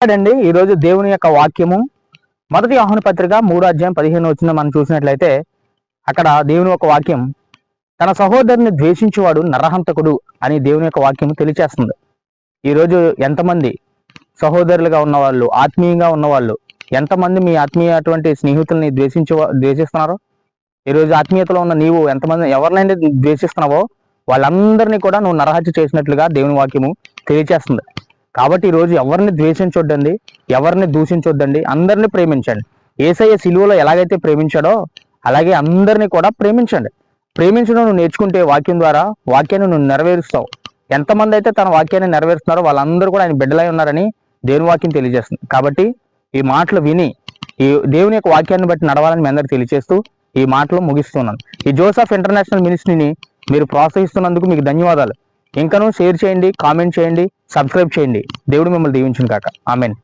అండి ఈ రోజు దేవుని యొక్క వాక్యము మొదటి ఆహ్వాన పత్రిక మూడో అధ్యాయం పదిహేను వచ్చిన మనం చూసినట్లయితే అక్కడ దేవుని యొక్క వాక్యం తన సహోదరుని ద్వేషించేవాడు నరహంతకుడు అని దేవుని యొక్క వాక్యం తెలియచేస్తుంది. ఈరోజు ఎంతమంది సహోదరులుగా ఉన్నవాళ్ళు ఆత్మీయంగా ఉన్నవాళ్ళు ఎంతమంది మీ ఆత్మీయ అటువంటి స్నేహితుల్ని ద్వేషించే ద్వేషిస్తున్నారు? ఈరోజు ఆత్మీయతలో ఉన్న నీవు ఎంతమంది ఎవరినైనా ద్వేషిస్తున్నావో వాళ్ళందరినీ కూడా నువ్వు నరహత్య చేసినట్లుగా దేవుని వాక్యము తెలియచేస్తుంది. కాబట్టి ఈరోజు ఎవరిని ద్వేషించొద్దండి ఎవరిని దూషించొద్దండి అందరిని ప్రేమించండి. ఏసయ్య సిలువలో ఎలాగైతే ప్రేమించాడో అలాగే అందరినీ కూడా ప్రేమించండి. ప్రేమించడం నువ్వు నేర్చుకుంటే వాక్యం ద్వారా వాక్యాన్ని నువ్వు నెరవేరుస్తావు. ఎంతమంది అయితే తన వాక్యాన్ని నెరవేరుస్తున్నారో వాళ్ళందరూ కూడా ఆయన బిడ్డలై ఉన్నారని దేవుని వాక్యం తెలియజేస్తుంది. కాబట్టి ఈ మాటలు విని ఈ దేవుని యొక్క వాక్యాన్ని బట్టి నడవాలని మీ అందరికి తెలియజేస్తూ ఈ మాటలు ముగిస్తున్నాను. ఈ జోసఫ్ ఇంటర్నేషనల్ మినిస్ట్రీని మీరు ప్రోత్సహిస్తున్నందుకు మీకు ధన్యవాదాలు. ఇంకనూ షేర్ చేయండి కామెంట్ చేయండి సబ్స్క్రైబ్ చేయండి. దేవుడు మిమ్మల్ని దీవించిన కాక ఆమెన్.